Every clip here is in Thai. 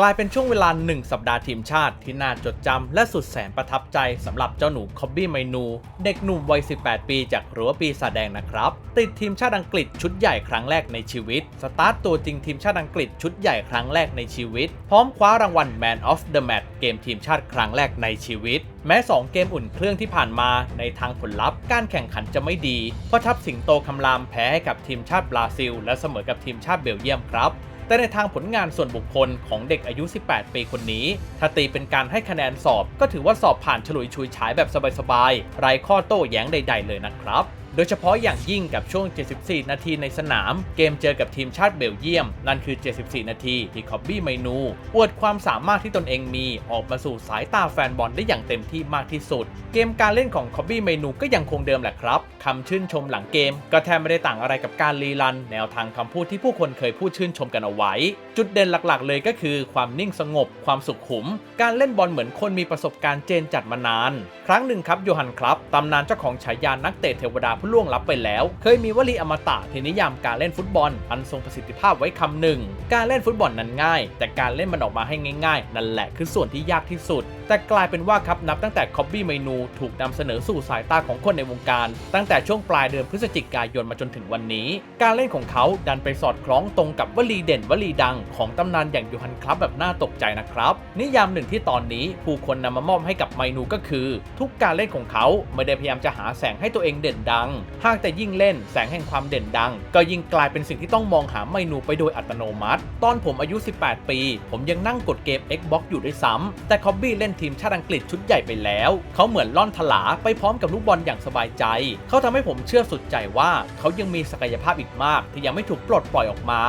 กลายเป็นช่วงเวลา 1 สัปดาห์ทีมชาติที่น่าจดจำและสุดแสนประทับใจสำหรับเจ้าหนูคอบบี้ไมนู เด็กหนุ่มวัย 18 ปีจากรั้วปีศาแดงนะครับ ติดทีมชาติอังกฤษชุดใหญ่ครั้งแรกในชีวิต สตาร์ตตัวจริงทีมชาติอังกฤษชุดใหญ่ครั้งแรกในชีวิต พร้อมคว้ารางวัล Man of the Match เกมทีมชาติครั้งแรกในชีวิต แม้ 2 เกมอุ่นเครื่องที่ผ่านมาในทางผลลัพธ์การแข่งขันจะไม่ดีเพราะทัพสิงโตคำรามแพ้ให้กับทีมชาติบราซิล และเสมอกับทีมชาติเบลเยียมครับ แต่ในทางผลงานส่วนบุคคลของเด็กอายุ 18 ปีคนนี้ ถ้าตีเป็นการให้คะแนนสอบ ก็ถือว่าสอบผ่านฉลุยชุยฉายแบบสบายๆไร้ข้อโต้แย้งใด ๆ เลยนะครับ โดยเฉพาะอย่างยิ่งกับช่วง 74 นาทีในสนาม เกมเจอกับทีมชาติเบลเยียม นั่นคือ 74 นาทีที่คอบบี้ไมนู อวดความสามารถที่ตนเองมีออกมาสู่สายตาแฟนบอลได้อย่างเต็มที่มากที่สุด เกมการเล่นของคอบบี้ไมนูก็ยังคงเดิมแหละครับคำชื่นชมหลังเกม ก็แทบไม่ได้ต่างอะไรกับการรีรัน แนวทางคำพูดที่ผู้คนเคยพูดชื่นชมกันเอาไว้ จุดเด่นหลักๆ เลยก็คือ ความนิ่งสงบ ความสุขุม การเล่นบอลเหมือนคนมีประสบการณ์เจนจัดมานาน ครั้งหนึ่งครับโยฮันครับตำนานเจ้าของฉายานักเตะเทวดาผู้ล่วงลับไปแล้ว เคยมีวลีอมตะที่นิยามการเล่นฟุตบอล อันทรงประสิทธิภาพไว้คำหนึ่ง การเล่นฟุตบอลนั้นง่าย แต่การเล่นมันออกมาให้ง่ายๆ นั่นแหละคือส่วนที่ยากที่สุด แต่กลายเป็นว่าครับนับตั้งแต่คอบบี้เมนูถูกนำเสนอสู่สายตาของคนในวงการ ตั้งแต่ช่วงปลายเดือนพฤศจิกายนมาจนถึงวันนี้ การเล่นของเขาดันไปสอดคล้องตรงกับวลีเด่นวลีดัง ของตำนานอย่างโยฮันคลับแบบน่าตกใจนะครับ นิยามหนึ่งที่ตอนนี้ผู้คนนำมามอบให้กับไมนูก็คือ ทุกการเล่นของเขาไม่ได้พยายามจะหาแสงให้ตัวเองเด่นดังหากแต่ยิ่งเล่นแสงแห่งความเด่นดัง ก็ยิ่งกลายเป็นสิ่งที่ต้องมองหาไมนูไปโดยอัตโนมัติ ตอนผมอายุ 18 ปี ผมยังนั่งกดเกม Xbox อยู่ด้วยซ้ำแต่คอบบี้เล่นทีมชาติอังกฤษชุดใหญ่ไปแล้ว เขาเหมือนล่อนถลาไปพร้อมกับลูกบอลอย่างสบายใจ เขาทำให้ผมเชื่อสุดใจว่าเขายังมีศักยภาพอีกมาก ที่ยังไม่ถูกปลดปล่อยออกมา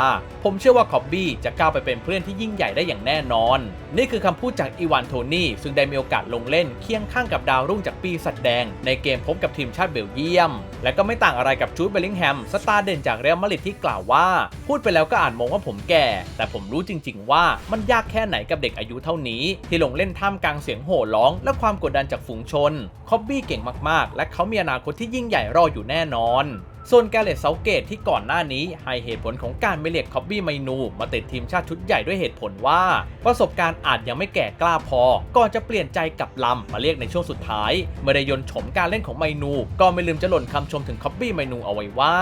ผมเชื่อว่าคอบบี้จะก้าวไปเป็นเพื่อนที่ยิ่งใหญ่ได้อย่างแน่นอน นี่คือคำพูดจากอีวานโทนี่ซึ่งได้มีโอกาสลงเล่นเคียงข้างกับดาวรุ่งจากปีสัตว์แดง ในเกมพบกับทีมชาติเบลเยียมและก็ไม่ต่างอะไรกับจูดเบลลิงแฮมสตาร์เด่นจากเรอัลมาดริดที่กล่าวว่า พูดไปแล้วก็อ่านมองว่าผมแก่ แต่ผมรู้จริง ๆ ว่ามันยากแค่ไหนกับเด็กอายุเท่านี้ ที่ลงเล่นท่ามกลางเสียงโห่ร้อง และความกดดันจากฝูงชน คอบบี้เก่งมากๆ และเขามีอนาคตที่ยิ่งใหญ่รออยู่แน่นอน ส่วนแกเลตเซาเกตที่ก่อนหน้านี้ให้เหตุผลของการไม่เรียกคอบบี้ไมนู มาติดทีมชาติชุดใหญ่ด้วยเหตุผลว่า ประสบการณ์อาจยังไม่แก่กล้าพอ ก่อนจะเปลี่ยนใจกับลำมาเรียกในช่วงสุดท้าย เมื่อได้ยนชมการเล่นของไมนู ก็ไม่ลืมจะหล่นคำชมถึงคอบบี้ไมนูเอาไว้ว่า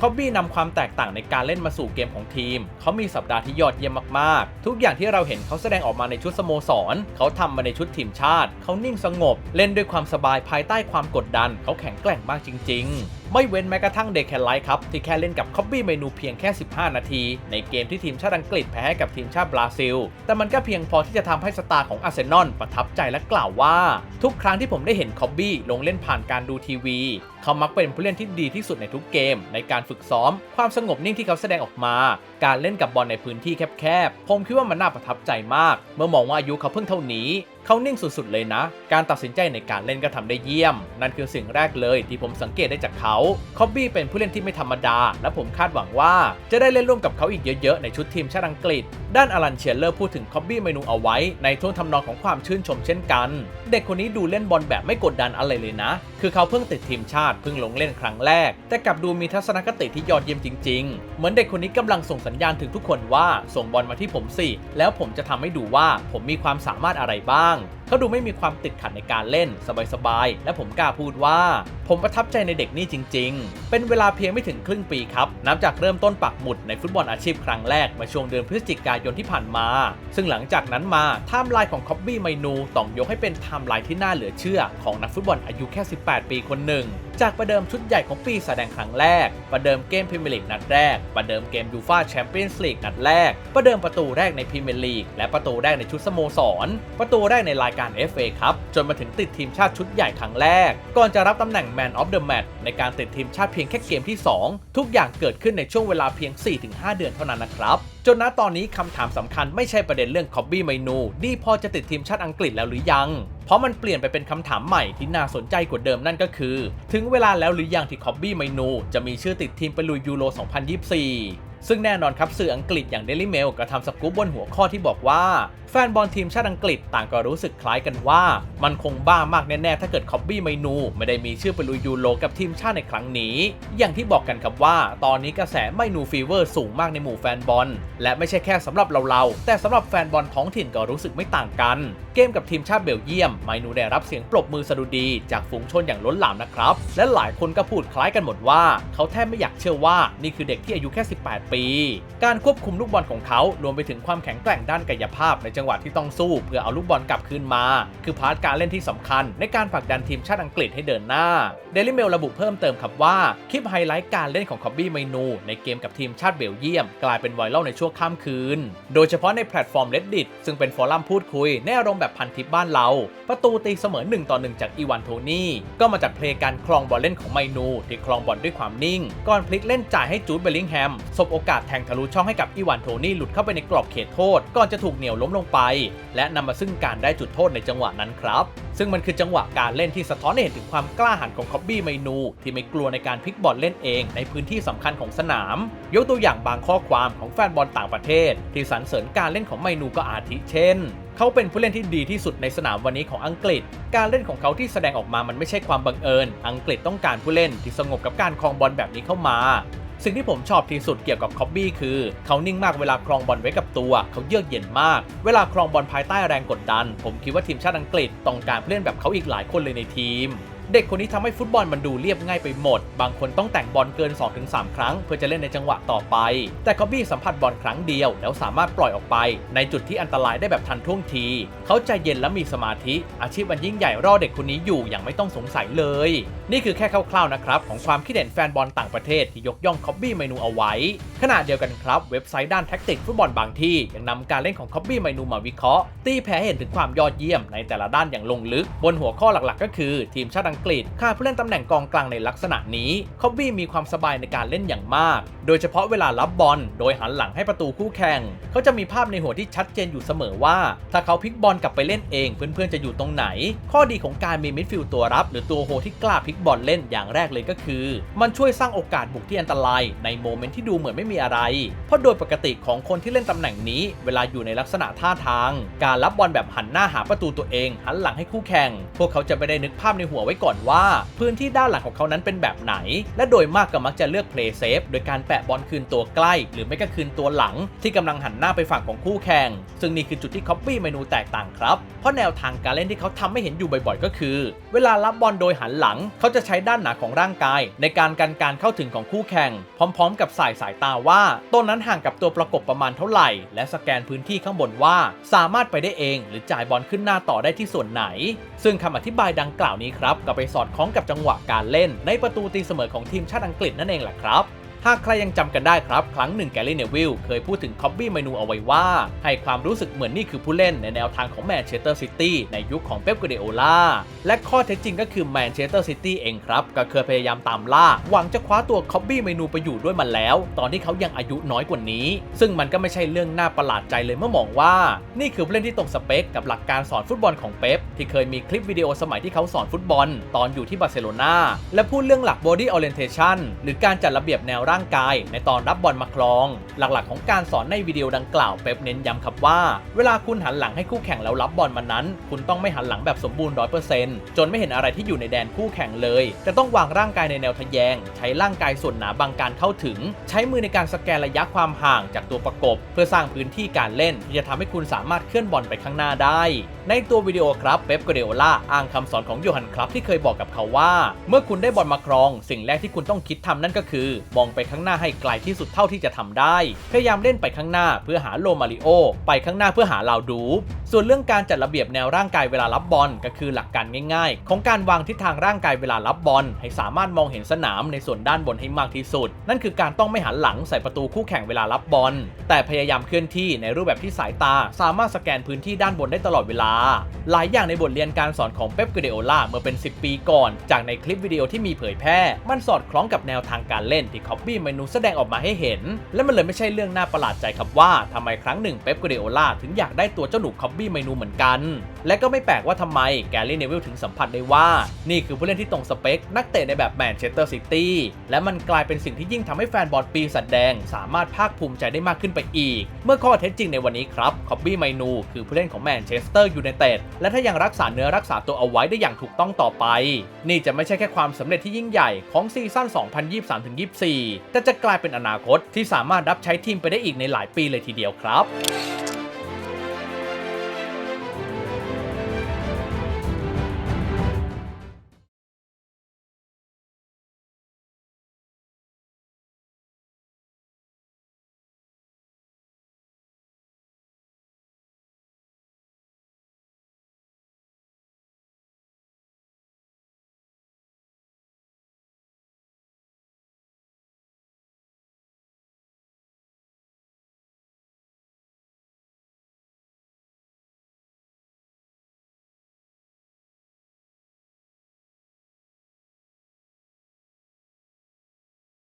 คอบบี้นำความแตกต่างในการเล่นมาสู่เกมของทีม เขามีสัปดาห์ที่ยอดเยี่ยมมากๆ ทุกอย่างที่เราเห็นเขาแสดงออกมาในชุดสโมสร เขาทำมาในชุดทีมชาติ เขานิ่งสงบ เล่นด้วยความสบายภายใต้ความกดดัน เขาแข็งแกร่งมากจริง ๆ ไม่เว้นแม้กระทั่งเด็กแคนไลท์ครับ ที่แค่เล่นกับคอบบี้เมนูเพียงแค่ 15 นาที ในเกมที่ทีมชาติอังกฤษแพ้ให้กับทีมชาติบราซิล แต่มันก็เพียงพอที่จะทำให้สตาร์ของอาร์เซนอลประทับใจและกล่าวว่า ทุกครั้งที่ผมได้เห็นคอบบี้ลงเล่นผ่านการดูทีวีเขามักเป็นผู้เล่นที่ดีที่สุดในทุกเกม ในการฝึกซ้อม ความสงบนิ่งที่เขาแสดงออกมา การเล่นกับบอลในพื้นที่แคบๆ ผมคิดว่ามันน่าประทับใจมาก เมื่อมองว่าอายุเขาเพิ่งเท่านี้ เขานิ่งสุดๆเลยนะ การตัดสินใจในการเล่นก็ทำได้เยี่ยม นั่นคือสิ่งแรกเลยที่ผมสังเกตได้จากเขาคอบบี้เป็นผู้เล่นที่ไม่ธรรมดา และผมคาดหวังว่า จะได้เล่นร่วมกับเขาอีกเยอะๆ ในชุดทีมชาติอังกฤษ ด้านอลันเชียร์เลอร์พูดถึงคอบบี้เมนูเอาไว้ ในท่วงทำนองของความชื่นชมเช่นกัน เด็กคนนี้ดูเล่นบอลแบบไม่กดดันอะไรเลยนะ คือเขาเพิ่งติดทีมชาติเพิ่งลงเล่นครั้งแรก แต่กลับดูมีทัศนคติที่ยอดเยี่ยมจริง ๆ เหมือนเด็กคนนี้กำลังส่งสัญญาณถึงทุกคนว่าส่งบอลมาที่ผมสิแล้วผมจะทำให้ดูว่าผมมีความสามารถอะไรบ้างเขาดูไม่มีความติดขัดในการเล่นสบายๆ และผมกล้าพูดว่า ผมประทับใจในเด็กนี่จริง ๆ เป็นเวลาเพียงไม่ถึงครึ่งปีครับ นับจากเริ่มต้นปักหมุดในฟุตบอลอาชีพครั้งแรกมาช่วงเดือนพฤศจิกายนที่ผ่านมา ซึ่งหลังจากนั้นมาไทม์ไลน์ของคอบบี้ไมนูต้องยกให้เป็นไทม์ไลน์ที่น่าเหลือเชื่อของนักฟุตบอลอายุแค่ 18 ปีคนหนึ่ง จากประเดิมชุดใหญ่ของปีแสดงครั้งแรก ประเดิมเกมพรีเมียร์ลีกนัดแรก ประเดิมเกมยูฟ่าแชมเปี้ยนส์ลีกนัดแรก ประเดิมประตูแรกในพรีเมียร์ลีกและประตูแรกในชุดสโมสร ประตูแรกในรายการ FA ครับ จนมาถึงติดทีมชาติชุดใหญ่ครั้งแรก ก่อนจะรับตำแหน่ง Man of the Match ในการติดทีมชาติเพียงแค่เกมที่ 2 ทุกอย่างเกิดขึ้นในช่วงเวลาเพียง 4-5 เดือนเท่านั้นนะครับจนณตอนนี้คำถามสำคัญไม่ใช่ประเด็นเรื่องคอบบี้ไมนูดีพอจะติดทีมชาติอังกฤษแล้วหรือยัง เพราะมันเปลี่ยนไปเป็นคำถามใหม่ที่น่าสนใจกว่าเดิมนั่นก็คือ ถึงเวลาแล้วหรือยังที่คอบบี้ไมนู จะมีชื่อติดทีมไปลุยยูโร 2024 ซึ่งแน่นอนครับสื่ออังกฤษอย่าง Daily Mail ก็ทำสกู๊ปบนหัวข้อที่บอกว่า แฟนบอลทีมชาติอังกฤษต่างก็รู้สึกคล้ายกันว่า มันคงบ้ามากแน่ ๆ ถ้าเกิดคอบบี้ไมนู ไม่ได้มีชื่อไปลุยยูโรกับทีมชาติในครั้งนี้ อย่างที่บอกกันครับว่า ตอนนี้กระแสไมนูฟีเวอร์สูงมากในหมู่แฟนบอล และไม่ใช่แค่สำหรับเราๆแต่สำหรับแฟนบอลท้องถิ่นก็รู้สึกไม่ต่างกัน เกมกับทีมชาติเบลเยียมไมนูได้รับเสียงปรบมือสดุดี จากฝูงชนอย่างล้นหลามนะครับและหลายคนก็พูดคล้ายกันหมดว่า เขาแทบไม่อยากเชื่อว่านี่คือเด็กที่อายุแค่ 18ปี การควบคุมลูกบอลของเขารวมไปถึงความแข็งแกร่งด้านกายภาพในจังหวะที่ต้องสู้เพื่อเอาลูกบอลกลับคืนมา คือพาร์ทการเล่นที่สำคัญ ในการผลักดันทีมชาติอังกฤษให้เดินหน้า Daily Mail ระบุเพิ่มเติมครับว่าคลิปไฮไลท์การเล่นของคอบบี้ไมนูในเกมกับทีมชาติเบลเยียม กลายเป็นไวรัลในช่วงข้ามคืน โดยเฉพาะในแพลตฟอร์ม Reddit ซึ่งเป็นฟอรัมพูดคุยในอารมณ์แบบพันทิปบ้านเรา ประตูตีเสมอ1ต่อ1จากอีวานโทนี่ก็มาจากเพลงการคลองบอลเล่นของไมนูที่คลองบอลด้วยความนิ่ง ก่อนพลิกเล่นจ่ายให้จูดเบลลิงแฮมสบโออกาสแทงทะลุช่องให้กับอีวานโทนี่หลุดเข้าไปในกรอบเขตโทษ ก่อนจะถูกเหนี่ยวล้มลงไป และนำมาซึ่งการได้จุดโทษในจังหวะนั้นครับ ซึ่งมันคือจังหวะการเล่นที่สะท้อนให้เห็นถึงความกล้าหาญของคอบบี้ไมนู ที่ไม่กลัวในการพลิกบอลเล่นเอง ในพื้นที่สำคัญของสนาม ยกตัวอย่างบางข้อความของแฟนบอลต่างประเทศ ที่สรรเสริญการเล่นของไมนูก็อาทิเช่นเขาเป็นผู้เล่นที่ดีที่สุดในสนามวันนี้ของอังกฤษ การเล่นของเขาที่แสดงออกมามันไม่ใช่ความบังเอิญ อังกฤษต้องการผู้เล่นที่สงบกับการครองบอลแบบนี้เข้ามา สิ่งที่ผมชอบที่สุดเกี่ยวกับคอบบี้คือ เขานิ่งมากเวลาครองบอลไว้กับตัว เขาเยือกเย็นมาก เวลาครองบอลภายใต้แรงกดดัน ผมคิดว่าทีมชาติอังกฤษต้องการผู้เล่นแบบเขาอีกหลายคนเลยในทีมเด็กคนนี้ทำให้ฟุตบอลมันดูเรียบง่ายไปหมด บางคนต้องแต่งบอลเกิน 2-3 ครั้ง เพื่อจะเล่นในจังหวะต่อไป แต่คอบบี้สัมผัสบอลครั้งเดียว แล้วสามารถปล่อยออกไป ในจุดที่อันตรายได้แบบทันท่วงที เขาใจเย็นและมีสมาธิ อาชีพอันยิ่งใหญ่รอเด็กคนนี้อยู่อย่างไม่ต้องสงสัยเลย นี่คือแค่คร่าวๆนะครับของความคิดเห็นแฟนบอลต่างประเทศที่ยกย่องคอบบี้เมนูเอาไว้ ขณะเดียวกันครับ เว็บไซต์ด้านแท็กติกฟุตบอลบางที่ยังนำการเล่นของคอบบี้เมนูมาวิเคราะห์ ตีแผ่เห็นถึงความยอดเยี่ยมในแต่ละด้านอย่างลงลึก บนหัวข้อหลักๆ ก็คือ ทีมชาติอังกฤษขาดผู้เล่นตำแหน่งกองกลางในลักษณะนี้คอบบี้มีความสบายในการเล่นอย่างมาก โดยเฉพาะเวลารับบอล โดยหันหลังให้ประตูคู่แข่ง เขาจะมีภาพในหัวที่ชัดเจนอยู่เสมอว่า ถ้าเขาพลิกบอลกลับไปเล่นเอง เพื่อนๆจะอยู่ตรงไหน ข้อดีของการมีมิดฟิลด์ตัวรับ หรือตัวโฮที่กล้าพลิกบอลเล่นอย่างแรกเลยก็คือ มันช่วยสร้างโอกาสบุกที่อันตรายในโมเมนต์ที่ดูเหมือนไม่มีอะไร เพราะโดยปกติของคนที่เล่นตำแหน่งนี้ เวลาอยู่ในลักษณะท่าทาง การรับบอลแบบหันหน้าหาประตูตัวเอง หันหลังให้คู่แข่ง พวกเขาจะไม่ได้นึกภาพในหัวไว้ก่อนว่า พื้นที่ด้านหลังของเขานั้นเป็นแบบไหน และโดยมากก็มักจะเลือกเพลย์เซฟโดยการแปะบอลคืนตัวใกล้ หรือไม่ก็คืนตัวหลัง ที่กำลังหันหน้าไปฝั่งของคู่แข่ง ซึ่งนี่คือจุดที่คอปปี้เมนูแตกต่างครับ เพราะแนวทางการเล่นที่เขาทำให้เห็นอยู่บ่อยๆ ก็คือ เวลารับบอลโดยหันหลังเขาาจะใช้ด้านหนาของร่างกาย ในการกันการเข้าถึงของคู่แข่ง พร้อม ๆ กับสายสายตาว่าต้นนั้นห่างกับตัวประกบประมาณเท่าไหร่ และสแกนพื้นที่ข้างบนว่า สามารถไปได้เอง หรือจ่ายบอลขึ้นหน้าต่อได้ที่ส่วนไหน ซึ่งคำอธิบายดังกล่าวนี้ครับก็ไปสอดคล้องกับจังหวะการเล่น ในประตูตีเสมอของทีมชาติอังกฤษนั่นเองแหละครับ หากใครยังจำกันได้ครับ ครั้งหนึ่งแกลลี่เนวิลเคยพูดถึงคอบบี้เมนูเอาไว้ว่า ให้ความรู้สึกเหมือนนี่คือผู้เล่นในแนวทางของแมนเชสเตอร์ซิตี้ในยุคของเป๊ปกัวเดโอลาและข้อเท็จจริงก็คือแมนเชสเตอร์ซิตี้เองครับ ก็เคยพยายามตามล่า หวังจะคว้าตัวคอบบี้เมนูไปอยู่ด้วยมันแล้ว ตอนที่เขายังอายุน้อยกว่านี้ ซึ่งมันก็ไม่ใช่เรื่องน่าประหลาดใจเลยเมื่อมองว่า นี่คือผู้เล่นที่ตรงสเปคกับหลักการสอนฟุตบอลของเป๊ปที่เคยมีคลิปวิดีโอสมัยที่เขาสอนฟุตบอล ตอนอยู่ที่บาร์เซโลนาและพูดเรื่องหลัก body orientation หรือการจัดระเบียบแนวร่างกายในตอนรับบอลมาครอง หลักๆ ของการสอนในวิดีโอดังกล่าวเป๊ปเน้นย้ำครับว่า เวลาคุณหันหลังให้คู่แข่งแล้วรับบอลมันนั้น คุณต้องไม่หันหลังแบบสมบูรณ์100%จนไม่เห็นอะไรที่อยู่ในแดนคู่แข่งเลยแต่ต้องวางร่างกายในแนวทะแยง ใช้ร่างกายส่วนหนาบางการเข้าถึง ใช้มือในการสแกนระยะความห่างจากตัวประกบ เพื่อสร้างพื้นที่การเล่นที่จะทำให้คุณสามารถเคลื่อนบอลไปข้างหน้าได้ ในตัววิดีโอครับเป๊ปกเดโอล่าอ้างคำสอนของโยฮันครับที่เคยบอกกับเขาว่า เมื่อคุณได้บอลมาครอง สิ่งแรกที่คุณต้องคิดทำนั่นก็คือ มองไปข้างหน้าให้ไกลที่สุดเท่าที่จะทำได้ พยายามเล่นไปข้างหน้าเพื่อหาโลมาริโอ ไปข้างหน้าเพื่อหาลาวดูฟ ส่วนเรื่องการจัดระเบียบแนวร่างกายเวลารับบอลก็คือหลักการง่ายๆ ของการวางทิศทางร่างกายเวลารับบอล ให้สามารถมองเห็นสนามในส่วนด้านบนให้มากที่สุด นั่นคือการต้องไม่หันหลังใส่ประตูคู่แข่งเวลารับบอล แต่พยายามเคลื่อนที่ในรูปแบบที่สายตา สามารถสแกนพื้นที่ด้านบนได้ตลอดเวลา หลายอย่างในบทเรียนการสอนของเป๊ปกัเดโอล่าเมื่อเป็น 10 ปีก่อน จากในคลิปวิดีโอที่มีเผยแพร่ มันสอดคล้องกับแนวทางการเล่นที่คอปปี้เมนูแสดงออกมาให้เห็น และมันเลยไม่ใช่เรื่องน่าประหลาดใจครับว่าทำไมครั้งหนึ่งเป๊ปกัเดโอล่าถึงอยากได้ตัวเจ้าหนูคอบบี้ไมนูเหมือนกัน และก็ไม่แปลกว่าทำไมแกรี่เนวิลถึงสัมผัสได้ว่า นี่คือผู้เล่นที่ตรงสเปค นักเตะในแบบแมนเชสเตอร์ซิตี้และมันกลายเป็นสิ่งที่ยิ่งทำให้แฟนบอลปีศาจแดง สามารถภาคภูมิใจได้มากขึ้นไปอีก เมื่อข้อเท็จจริงในวันนี้ครับคอบบี้ไมนูคือผู้เล่นของแมนเชสเตอร์ยูไนเต็ดและถ้ายังรักษาเนื้อรักษาตัวเอาไว้ได้อย่างถูกต้องต่อไป นี่จะไม่ใช่แค่ความสำเร็จที่ยิ่งใหญ่ของซีซั่น 2023-24 แต่จะกลายเป็นอนาคตที่สามารถรับใช้ทีมไปได้อีกในหลายปีเลยทีเดียวครับ